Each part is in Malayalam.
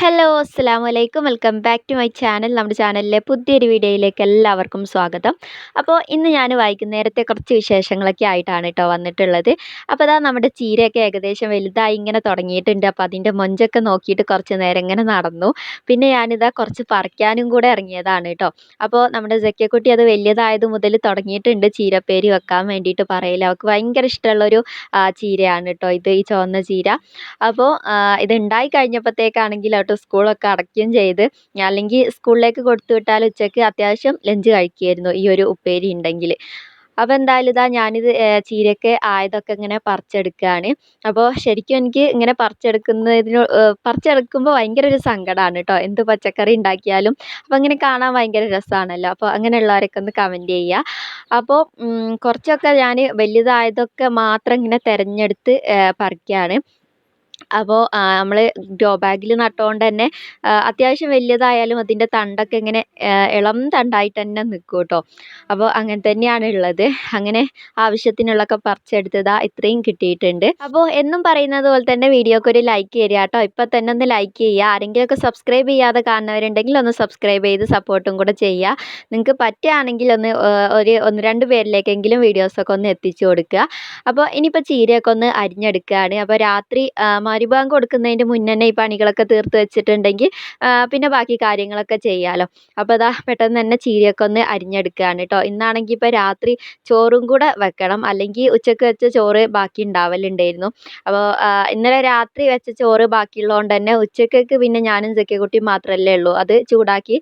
ഹലോ അസ്സാം വലൈക്കും welcome back to my channel നമ്മുടെ ചാനലിലെ പുതിയൊരു വീഡിയോയിലേക്ക് എല്ലാവർക്കും സ്വാഗതം. അപ്പോൾ ഇന്ന് ഞാൻ വൈകുന്നേരത്തെ കുറച്ച് വിശേഷങ്ങളൊക്കെ ആയിട്ടാണ് കേട്ടോ വന്നിട്ടുള്ളത്. അപ്പോൾ അതാ നമ്മുടെ ചീരയൊക്കെ ഏകദേശം വലുതായി ഇങ്ങനെ തുടങ്ങിയിട്ടുണ്ട്. അപ്പോൾ അതിന്റെ മൊഞ്ചൊക്കെ നോക്കിയിട്ട് കുറച്ച് നേരം ഇങ്ങനെ നടന്നു. പിന്നെ ഞാനിതാ കുറച്ച് പറിക്കാനും കൂടെ ഇറങ്ങിയതാണ് കേട്ടോ അപ്പോൾ നമ്മുടെ ജക്കിയക്കുട്ടി അത് വലിയതായത് മുതൽ തുടങ്ങിയിട്ടുണ്ട്. ചീരപ്പേരി വെക്കാൻ വേണ്ടിയിട്ട് പറയില്ല അവൾക്ക് ഭയങ്കര ഇഷ്ടമുള്ളൊരു ചീരയാണ് കേട്ടോ ഇത് ഈ ചുവന്ന ചീര. അപ്പോൾ ഇത് ഉണ്ടായി കഴിഞ്ഞപ്പോഴത്തേക്കാണെങ്കിൽ കേട്ടോ സ്കൂളൊക്കെ അടയ്ക്കുകയും ചെയ്ത് അല്ലെങ്കിൽ സ്കൂളിലേക്ക് കൊടുത്തു വിട്ടാൽ ഉച്ചയ്ക്ക് അത്യാവശ്യം ലഞ്ച് കഴിക്കുമായിരുന്നു ഈ ഒരു ഉപ്പേരി ഉണ്ടെങ്കിൽ. അപ്പോൾ എന്തായാലും ഇതാ ഞാനിത് ചീരയൊക്കെ ആയതൊക്കെ ഇങ്ങനെ പറിച്ചെടുക്കുകയാണ്. അപ്പോൾ ശരിക്കും എനിക്ക് ഇങ്ങനെ പറിച്ചെടുക്കുന്നതിന് പറിച്ചെടുക്കുമ്പോൾ ഭയങ്കര ഒരു സങ്കടമാണ് കേട്ടോ. എന്ത് പച്ചക്കറി ഉണ്ടാക്കിയാലും. അപ്പോൾ ഇങ്ങനെ കാണാൻ ഭയങ്കര രസമാണല്ലോ. അപ്പോൾ അങ്ങനെയുള്ളവരൊക്കെ ഒന്ന് കമന്റ് ചെയ്യുക. അപ്പോൾ കുറച്ചൊക്കെ ഞാൻ വലുതായതൊക്കെ മാത്രം ഇങ്ങനെ തിരഞ്ഞെടുത്ത് പറിക്കുകയാണ്. അപ്പോൾ നമ്മൾ ഗ്രോ ബാഗിൽ നട്ടതുകൊണ്ട് തന്നെ അത്യാവശ്യം വലിയതായാലും അതിന്റെ തണ്ടൊക്കെ ഇങ്ങനെ ഇളം തണ്ടായിട്ട് തന്നെ നിൽക്കും കേട്ടോ അപ്പോൾ അങ്ങനെ തന്നെയാണ് ഉള്ളത് അങ്ങനെ ആവശ്യത്തിനുള്ളൊക്കെ പറിച്ചെടുത്തതാ ഇത്രയും കിട്ടിയിട്ടുണ്ട്. അപ്പോൾ എന്നും പറയുന്നത് പോലെ തന്നെ വീഡിയോക്ക് ഒരു ലൈക്ക് തരിക കേട്ടോ ഇപ്പോൾ തന്നെ ഒന്ന് ലൈക്ക് ചെയ്യുക. ആരെങ്കിലുമൊക്കെ സബ്സ്ക്രൈബ് ചെയ്യാതെ കാണുന്നവരുണ്ടെങ്കിൽ ഒന്ന് സബ്സ്ക്രൈബ് ചെയ്ത് സപ്പോർട്ടും കൂടെ ചെയ്യുക. നിങ്ങൾക്ക് പറ്റുകയാണെങ്കിൽ ഒന്ന് ഒരു ഒന്ന് രണ്ട് പേരിലേക്കെങ്കിലും വീഡിയോസൊക്കെ ഒന്ന് എത്തിച്ചു കൊടുക്കുക. അപ്പോൾ ഇനിയിപ്പോൾ ചീരയൊക്കെ ഒന്ന് അരിഞ്ഞെടുക്കുകയാണ്. അപ്പോൾ രാത്രി മരുഭാഗം കൊടുക്കുന്നതിന്റെ മുന്നേ ഈ പണികളൊക്കെ തീർത്ത് വെച്ചിട്ടുണ്ടെങ്കിൽ പിന്നെ ബാക്കി കാര്യങ്ങളൊക്കെ ചെയ്യാമല്ലോ അപ്പോൾ അതാ പെട്ടെന്ന് തന്നെ ചീരയൊക്കെ ഒന്ന് അരിഞ്ഞെടുക്കുകയാണ് കേട്ടോ ഇന്നാണെങ്കിൽ ഇപ്പോൾ രാത്രി ചോറും കൂടെ വെക്കണം. അല്ലെങ്കിൽ ഉച്ചയ്ക്ക് വെച്ച ചോറ് ബാക്കി ഉണ്ടാവലുണ്ടായിരുന്നു. അപ്പോൾ ഇന്നലെ രാത്രി വെച്ച ചോറ് ബാക്കിയുള്ളതുകൊണ്ട് തന്നെ ഉച്ചക്കൊക്കെ പിന്നെ ഞാനും ചെക്കക്കുട്ടിയും മാത്രമല്ലേ ഉള്ളൂ. അത് ചൂടാക്കി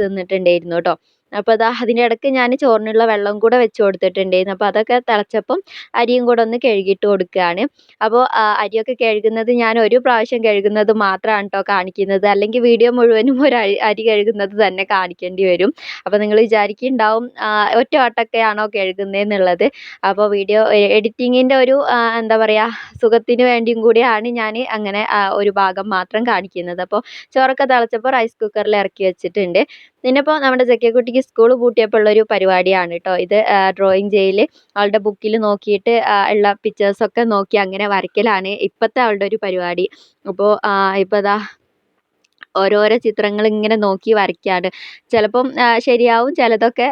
തിന്നിട്ടുണ്ടായിരുന്നു കേട്ടോ അപ്പോൾ അതാ അതിന്റെ ഇടയ്ക്ക് ഞാൻ ചോറിനുള്ള വെള്ളം കൂടെ വെച്ച് കൊടുത്തിട്ടുണ്ടായിരുന്നു. അപ്പോൾ അതൊക്കെ തിളച്ചപ്പം അരിയും കൂടെ ഒന്ന് കഴുകിയിട്ട് കൊടുക്കുകയാണ്. അപ്പോൾ അരിയൊക്കെ കഴുകുന്നത് ഞാൻ ഒരു പ്രാവശ്യം കഴുകുന്നത് മാത്രമാണ് കേട്ടോ കാണിക്കുന്നത്. അല്ലെങ്കിൽ വീഡിയോ മുഴുവനും ഒരു അരി കഴുകുന്നത് തന്നെ കാണിക്കേണ്ടി വരും. അപ്പോൾ നിങ്ങൾ വിചാരിക്കുന്നുണ്ടാവും ഒറ്റ വട്ടമൊക്കെയാണോ കഴുകുന്നതെന്നുള്ളത് അപ്പോൾ വീഡിയോ എഡിറ്റിങ്ങിന്റെ ഒരു എന്താ പറയുക സുഖത്തിന് വേണ്ടിയും കൂടിയാണ് ഞാൻ അങ്ങനെ ഒരു ഭാഗം മാത്രം കാണിക്കുന്നത്. അപ്പോൾ ചോറൊക്കെ തിളച്ചപ്പോൾ റൈസ് കുക്കറിൽ ഇറക്കി വെച്ചിട്ടുണ്ട്. പിന്നിപ്പോൾ നമ്മുടെ ജക്കിയക്കുട്ടിക്ക് സ്കൂൾ പൂട്ടിയപ്പോൾ ഉള്ളൊരു പരിപാടിയാണ് കേട്ടോ ഇത് ഡ്രോയിങ് ചെയ്യൽ അവളുടെ ബുക്കിൽ നോക്കിയിട്ട് ഉള്ള പിക്ചേഴ്സൊക്കെ നോക്കി അങ്ങനെ വരയ്ക്കലാണ് ഇപ്പോഴത്തെ അവളുടെ ഒരു പരിപാടി. അപ്പോൾ ഇപ്പോൾ ഓരോരോ ചിത്രങ്ങൾ ഇങ്ങനെ നോക്കി വരയ്ക്കുകയാണ് ചിലപ്പം ശരിയാവും ചിലതൊക്കെ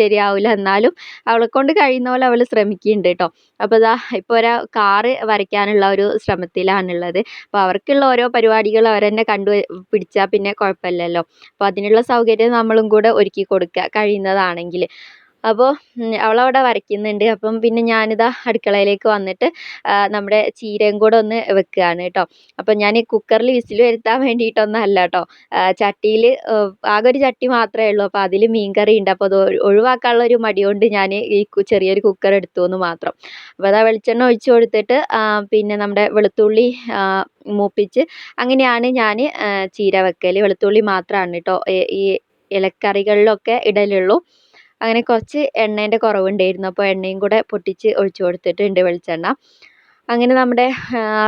ശരിയാവില്ല എന്നാലും അവളെ കൊണ്ട് കഴിയുന്ന പോലെ അവൾ ശ്രമിക്കുന്നുണ്ട് കേട്ടോ അപ്പോൾ ഇതാ ഇപ്പോൾ ഒരു കാറ് വരയ്ക്കാനുള്ള ഒരു ശ്രമത്തിലാണുള്ളത്. അപ്പോൾ അവർക്കുള്ള ഓരോ പരിപാടികൾ അവർ തന്നെ കണ്ടു പിടിച്ചാൽ പിന്നെ കുഴപ്പമില്ലല്ലോ അപ്പോൾ അതിനുള്ള സൗകര്യം നമ്മളും കൂടെ ഒരുക്കി കൊടുക്കുക കഴിയുന്നതാണെങ്കിൽ. അപ്പോൾ അവളവിടെ വരയ്ക്കുന്നുണ്ട്. അപ്പം പിന്നെ ഞാനിതാ അടുക്കളയിലേക്ക് വന്നിട്ട് നമ്മുടെ ചീരയും കൂടെ ഒന്ന് വെക്കുകയാണ് കേട്ടോ. അപ്പം ഞാൻ കുക്കറിൽ വിസിൽ വരുത്താൻ വേണ്ടിയിട്ടൊന്നും അല്ല കേട്ടോ ചട്ടിയിൽ ആകെ ഒരു ചട്ടി മാത്രമേ ഉള്ളൂ. അപ്പോൾ അതിൽ മീൻ കറി ഉണ്ട്. അപ്പോൾ അത് ഒഴിവാക്കാനുള്ള ഒരു മടി കൊണ്ട് ഞാൻ ഈ ചെറിയൊരു കുക്കർ എടുത്തു എന്ന് മാത്രം. അപ്പോൾ അതാ വെളിച്ചെണ്ണ ഒഴിച്ചു കൊടുത്തിട്ട് പിന്നെ നമ്മുടെ വെളുത്തുള്ളി മൂപ്പിച്ച് അങ്ങനെയാണ് ഞാൻ ചീര വെക്കൽ വെളുത്തുള്ളി മാത്രമാണ് കേട്ടോ. ഈ ഇലക്കറികളിലൊക്കെ ഇടലുള്ളൂ. അങ്ങനെ കുറച്ച് എണ്ണേന്റെ കുറവുണ്ടായിരുന്നു. അപ്പോൾ എണ്ണയും കൂടെ പൊട്ടിച്ച് ഒഴിച്ച് കൊടുത്തിട്ടുണ്ട് വെളിച്ചെണ്ണ. അങ്ങനെ നമ്മുടെ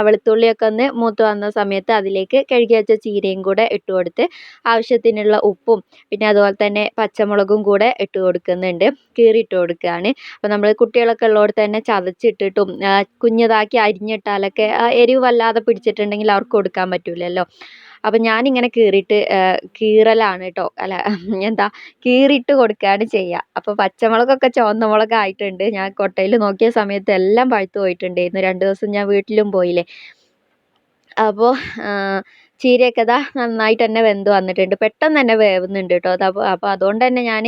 വെളുത്തുള്ളിയൊക്കെ ഒന്ന് മൂത്ത് വന്ന സമയത്ത് അതിലേക്ക് കഴുകി വെച്ച ചീരയും കൂടെ ഇട്ട് കൊടുത്ത് ആവശ്യത്തിനുള്ള ഉപ്പും പിന്നെ അതുപോലെ തന്നെ പച്ചമുളകും കൂടെ ഇട്ട് കൊടുക്കുന്നുണ്ട്. കീറിയിട്ട് കൊടുക്കുകയാണ്. അപ്പോൾ നമ്മൾ കുട്ടികളൊക്കെ ഉള്ളവർ തന്നെ ചതച്ചിട്ടിട്ടും കുഞ്ഞതാക്കി അരിഞ്ഞിട്ടാലൊക്കെ എരിവ് വല്ലാതെ പിടിച്ചിട്ടുണ്ടെങ്കിൽ അവർക്ക് കൊടുക്കാൻ പറ്റില്ലല്ലോ അപ്പം ഞാനിങ്ങനെ കീറിയിട്ട് കീറലാണ് കേട്ടോ അല്ല എന്താ കീറിയിട്ട് കൊടുക്കുകയാണ് ചെയ്യുക അപ്പോൾ പച്ചമുളകൊക്കെ ചുവന്ന മുളകായിട്ടുണ്ട് ഞാൻ കൊട്ടയിൽ നോക്കിയ സമയത്ത് എല്ലാം പഴുത്തു പോയിട്ടുണ്ടായിരുന്നു. രണ്ട് ദിവസം ഞാൻ വീട്ടിലും പോയില്ലേ. അപ്പോൾ ചീരയൊക്കെ ഇതാ നന്നായിട്ട് തന്നെ വെന്ത് വന്നിട്ടുണ്ട്. പെട്ടെന്ന് തന്നെ വേവുന്നുണ്ട് കേട്ടോ അപ്പോൾ അപ്പോൾ അതുകൊണ്ട് തന്നെ ഞാൻ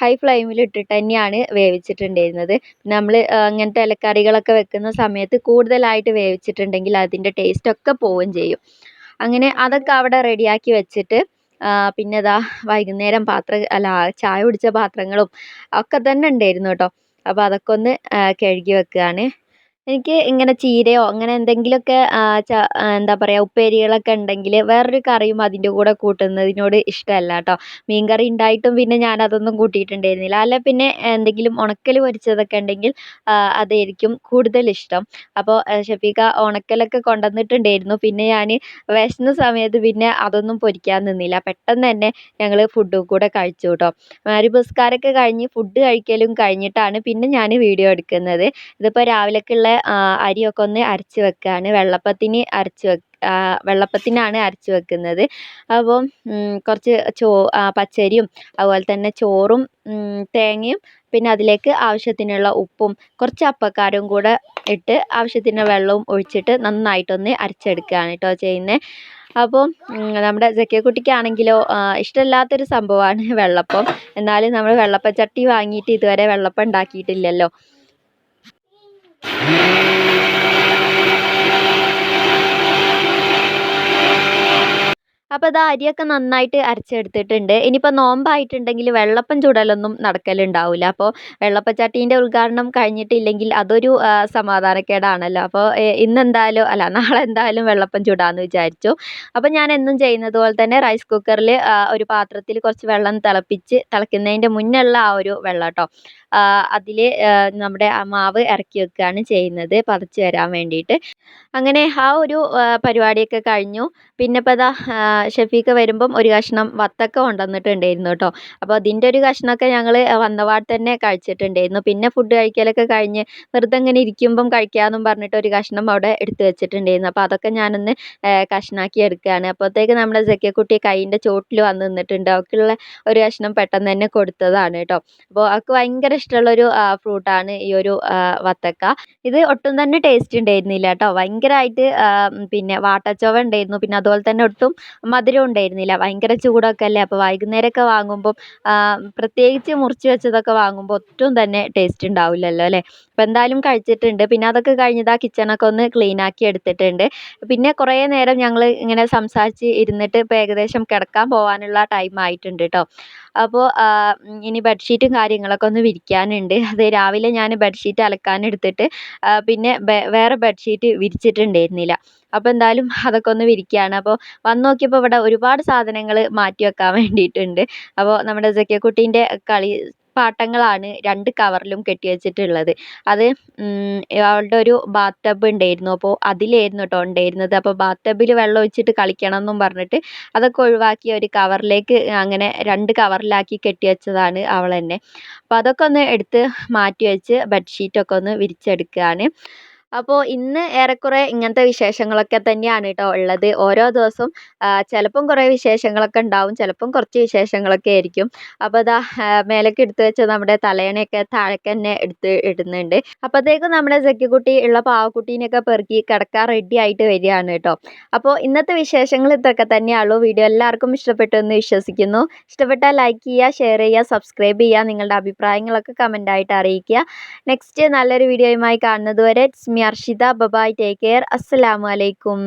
ഹൈ ഫ്ലെയിമിൽ ഇട്ടിട്ട് തന്നെയാണ് വേവിച്ചിട്ടുണ്ടായിരുന്നത്. നമ്മൾ അങ്ങനത്തെ ഇലക്കറികളൊക്കെ വെക്കുന്ന സമയത്ത് കൂടുതലായിട്ട് വേവിച്ചിട്ടുണ്ടെങ്കിൽ അതിന്റെ ടേസ്റ്റൊക്കെ പോവുകയും ചെയ്യും. അങ്ങനെ അതൊക്കെ അവിടെ റെഡിയാക്കി വെച്ചിട്ട് പിന്നെ ഇതാ വൈകുന്നേരം പാത്രം അല്ല ചായ കുടിച്ച പാത്രങ്ങളും ഒക്കെ തന്നെ ഉണ്ടായിരുന്നു കേട്ടോ. അപ്പോൾ അതൊക്കെ ഒന്ന് കഴുകി വെക്കുകയാണ്. എനിക്ക് ഇങ്ങനെ ചീരയോ അങ്ങനെ എന്തെങ്കിലുമൊക്കെ എന്താ പറയുക ഉപ്പേരികളൊക്കെ ഉണ്ടെങ്കിൽ വേറൊരു കറിയും അതിന്റെ കൂടെ കൂട്ടുന്നതിനോട് ഇഷ്ടമല്ല കേട്ടോ. മീൻ കറി ഉണ്ടായിട്ടും പിന്നെ ഞാൻ അതൊന്നും കൂട്ടിയിട്ടുണ്ടായിരുന്നില്ല. അല്ല പിന്നെ എന്തെങ്കിലും ഉണക്കൽ പൊരിച്ചതൊക്കെ ഉണ്ടെങ്കിൽ അതായിരിക്കും കൂടുതൽ ഇഷ്ടം. അപ്പോൾ ഷഫീഖ ഉണക്കലൊക്കെ കൊണ്ടുവന്നിട്ടുണ്ടായിരുന്നു. പിന്നെ ഞാൻ വിശന്ന സമയത്ത് പിന്നെ അതൊന്നും പൊരിക്കാൻ നിന്നില്ല. പെട്ടെന്ന് തന്നെ ഞങ്ങൾ ഫുഡും കൂടെ കഴിച്ചു കേട്ടോ. മരുപുസ്കാരമൊക്കെ കഴിഞ്ഞ് ഫുഡ് കഴിക്കലും കഴിഞ്ഞിട്ടാണ് പിന്നെ ഞാൻ വീഡിയോ എടുക്കുന്നത്. ഇതിപ്പോൾ രാവിലേക്കുള്ള അരിയൊക്കെ ഒന്ന് അരച്ച് വെക്കുകയാണ് വെള്ളപ്പത്തിന് അരച്ച് വെള്ളപ്പത്തിനാണ് അരച്ച് വെക്കുന്നത്. അപ്പം കുറച്ച് ചോ പച്ചരിയും അതുപോലെ തന്നെ ചോറും തേങ്ങയും പിന്നെ അതിലേക്ക് ആവശ്യത്തിനുള്ള ഉപ്പും കുറച്ച് അപ്പക്കാരവും കൂടെ ഇട്ട് ആവശ്യത്തിന് വെള്ളവും ഒഴിച്ചിട്ട് നന്നായിട്ടൊന്ന് അരച്ചെടുക്കുകയാണ് കേട്ടോ ചെയ്യുന്നത് അപ്പോൾ നമ്മുടെ ജക്കിയക്കുട്ടിക്കാണെങ്കിലോ ഇഷ്ടമില്ലാത്തൊരു സംഭവമാണ് വെള്ളപ്പം. എന്നാലും നമ്മൾ വെള്ളപ്പച്ചട്ടി വാങ്ങിയിട്ട് ഇതുവരെ വെള്ളപ്പം ഉണ്ടാക്കിയിട്ടില്ലല്ലോ. അപ്പോൾ ഇതാ അരിയൊക്കെ നന്നായിട്ട് അരച്ചെടുത്തിട്ടുണ്ട്. ഇനിയിപ്പോൾ നോമ്പായിട്ടുണ്ടെങ്കിൽ വെള്ളപ്പം ചുടലൊന്നും നടക്കലുണ്ടാവില്ല അപ്പോൾ വെള്ളപ്പച്ചാട്ടീന്റെ ഉദ്ഘാടനം കഴിഞ്ഞിട്ടില്ലെങ്കിൽ അതൊരു സമാധാനക്കേടാണല്ലോ. അപ്പോൾ ഇന്ന് എന്തായാലും അല്ല നാളെ എന്തായാലും വെള്ളപ്പം ചുടാമെന്ന് വിചാരിച്ചു. അപ്പോൾ ഞാൻ എന്നും ചെയ്യുന്നത് പോലെ തന്നെ റൈസ് കുക്കറിൽ ഒരു പാത്രത്തിൽ കുറച്ച് വെള്ളം തിളപ്പിച്ച് തിളയ്ക്കുന്നതിന്റെ മുന്നുള്ള ആ ഒരു വെള്ളം കേട്ടോ അതിൽ നമ്മുടെ മാവ് ഇറക്കി വെക്കുകയാണ് ചെയ്യുന്നത്. പതച്ച് വരാൻ വേണ്ടിയിട്ട്. അങ്ങനെ ആ ഒരു പരിപാടിയൊക്കെ കഴിഞ്ഞു. പിന്നെ ഇപ്പോൾ ഇതാ ഷെഫീക്ക് വരുമ്പം ഒരു കഷ്ണം വത്തക്ക കൊണ്ടുവന്നിട്ടുണ്ടായിരുന്നു കേട്ടോ. അപ്പോൾ അതിന്റെ ഒരു കഷ്ണമൊക്കെ ഞങ്ങൾ വന്നപാട് തന്നെ കഴിച്ചിട്ടുണ്ടായിരുന്നു. പിന്നെ ഫുഡ് കഴിക്കലൊക്കെ കഴിഞ്ഞ് വെറുതെ ഇങ്ങനെ ഇരിക്കുമ്പം കഴിക്കാമെന്നും പറഞ്ഞിട്ട് ഒരു കഷ്ണം അവിടെ എടുത്തു വെച്ചിട്ടുണ്ടായിരുന്നു. അപ്പോൾ അതൊക്കെ ഞാനൊന്ന് കഷ്ണാക്കി എടുക്കുകയാണ് അപ്പോഴത്തേക്ക് നമ്മുടെ ജക്കിയക്കുട്ടി കൈയിന്റെ ചോട്ടിൽ വന്ന് നിന്നിട്ടുണ്ട്. അവൾക്കുള്ള ഒരു കഷ്ണം പെട്ടെന്ന് തന്നെ കൊടുത്തതാണ് കേട്ടോ. അപ്പോൾ അവൾക്ക് ഭയങ്കര ഇഷ്ടമുള്ളൊരു ഫ്രൂട്ടാണ് ഈ ഒരു വത്തക്ക. ഇത് ഒട്ടും തന്നെ ടേസ്റ്റ് ഉണ്ടായിരുന്നില്ല കേട്ടോ. ഭയങ്കരമായിട്ട് പിന്നെ വാട്ടച്ചോവ ഉണ്ടായിരുന്നു. പിന്നെ അതുപോലെ തന്നെ ഒട്ടും മധുരം ഉണ്ടായിരുന്നില്ല. ഭയങ്കര ചൂടൊക്കെ അല്ലേ? അപ്പോൾ വൈകുന്നേരമൊക്കെ വാങ്ങുമ്പം പ്രത്യേകിച്ച് മുറിച്ച് വെച്ചതൊക്കെ വാങ്ങുമ്പോൾ ഒട്ടും തന്നെ ടേസ്റ്റ് ഉണ്ടാവില്ലല്ലോ അല്ലേ? അപ്പോൾ എന്തായാലും കഴിച്ചിട്ടുണ്ട്. പിന്നെ അതൊക്കെ കഴിഞ്ഞത് ആ കിച്ചണൊക്കെ ഒന്ന് ക്ലീൻ ആക്കി എടുത്തിട്ടുണ്ട്. പിന്നെ കുറേ നേരം ഞങ്ങൾ ഇങ്ങനെ സംസാരിച്ച് ഇരുന്നിട്ട് ഇപ്പോൾ ഏകദേശം കിടക്കാൻ പോകാനുള്ള ടൈം ആയിട്ടുണ്ട് കേട്ടോ. അപ്പോൾ ഇനി ബെഡ്ഷീറ്റും കാര്യങ്ങളൊക്കെ ഒന്ന് വിരിക്കാനുണ്ട് അത് രാവിലെ ഞാൻ ബെഡ്ഷീറ്റ് അലക്കാൻ എടുത്തിട്ട് പിന്നെ വേറെ ബെഡ്ഷീറ്റ് വിരിച്ചിട്ടുണ്ടായിരുന്നില്ല. അപ്പോൾ എന്തായാലും അതൊക്കെ ഒന്ന് വിരിക്കുകയാണ് അപ്പോൾ വന്ന് നോക്കിയപ്പോൾ ഇവിടെ ഒരുപാട് സാധനങ്ങൾ മാറ്റി വെക്കാൻ വേണ്ടിയിട്ടുണ്ട്. അപ്പോൾ നമ്മുടെ സക്കിയക്കുട്ടീന്റെ കളി പാട്ടങ്ങളാണ് രണ്ട് കവറിലും കെട്ടി വെച്ചിട്ടുള്ളത്. അത് അവളുടെ ഒരു ബാത്ത് ടബ് ഉണ്ടായിരുന്നു. അപ്പോൾ അതിലായിരുന്നു കേട്ടോ ഉണ്ടായിരുന്നത്. അപ്പോൾ ബാത്ത് ടബിൽ വെള്ളം ഒഴിച്ചിട്ട് കളിക്കണം എന്നും പറഞ്ഞിട്ട് അതൊക്കെ ഒഴിവാക്കി ഒരു കവറിലേക്ക് അങ്ങനെ രണ്ട് കവറിലാക്കി കെട്ടി വെച്ചതാണ് അവൾ തന്നെ. അപ്പോൾ അതൊക്കെ ഒന്ന് എടുത്ത് മാറ്റി വെച്ച് ബെഡ്ഷീറ്റൊക്കെ ഒന്ന് വിരിച്ചെടുക്കുകയാണ്. അപ്പോൾ ഇന്ന് ഏറെക്കുറെ ഇങ്ങനത്തെ വിശേഷങ്ങളൊക്കെ തന്നെയാണ് കേട്ടോ ഉള്ളത്. ഓരോ ദിവസവും ചിലപ്പം കുറേ വിശേഷങ്ങളൊക്കെ ഉണ്ടാവും ചിലപ്പം കുറച്ച് വിശേഷങ്ങളൊക്കെ ആയിരിക്കും. അപ്പോൾ ഇതാ മേലേക്ക് എടുത്ത് വെച്ച നമ്മുടെ തലയണയൊക്കെ താഴേക്ക് തന്നെ എടുത്ത് ഇടുന്നുണ്ട്. അപ്പോഴത്തേക്കും നമ്മുടെ സഖ്യക്കുട്ടി ഉള്ള പാവക്കുട്ടീനെയൊക്കെ പെറുക്കി കിടക്കാൻ റെഡി ആയിട്ട് വരികയാണ് കേട്ടോ. അപ്പോൾ ഇന്നത്തെ വിശേഷങ്ങൾ ഇതൊക്കെ തന്നെയുള്ളൂ വീഡിയോ എല്ലാവർക്കും ഇഷ്ടപ്പെട്ടു എന്ന് വിശ്വസിക്കുന്നു. ഇഷ്ടപ്പെട്ടാൽ ലൈക്ക് ചെയ്യുക ഷെയർ ചെയ്യുക സബ്സ്ക്രൈബ് ചെയ്യുക നിങ്ങളുടെ അഭിപ്രായങ്ങളൊക്കെ കമന്റായിട്ട് അറിയിക്കുക. നെക്സ്റ്റ് നല്ലൊരു വീഡിയോയുമായി കാണുന്നതുവരെ it's me Arshitha bye bye take care അസ്സലാമു അലൈക്കും.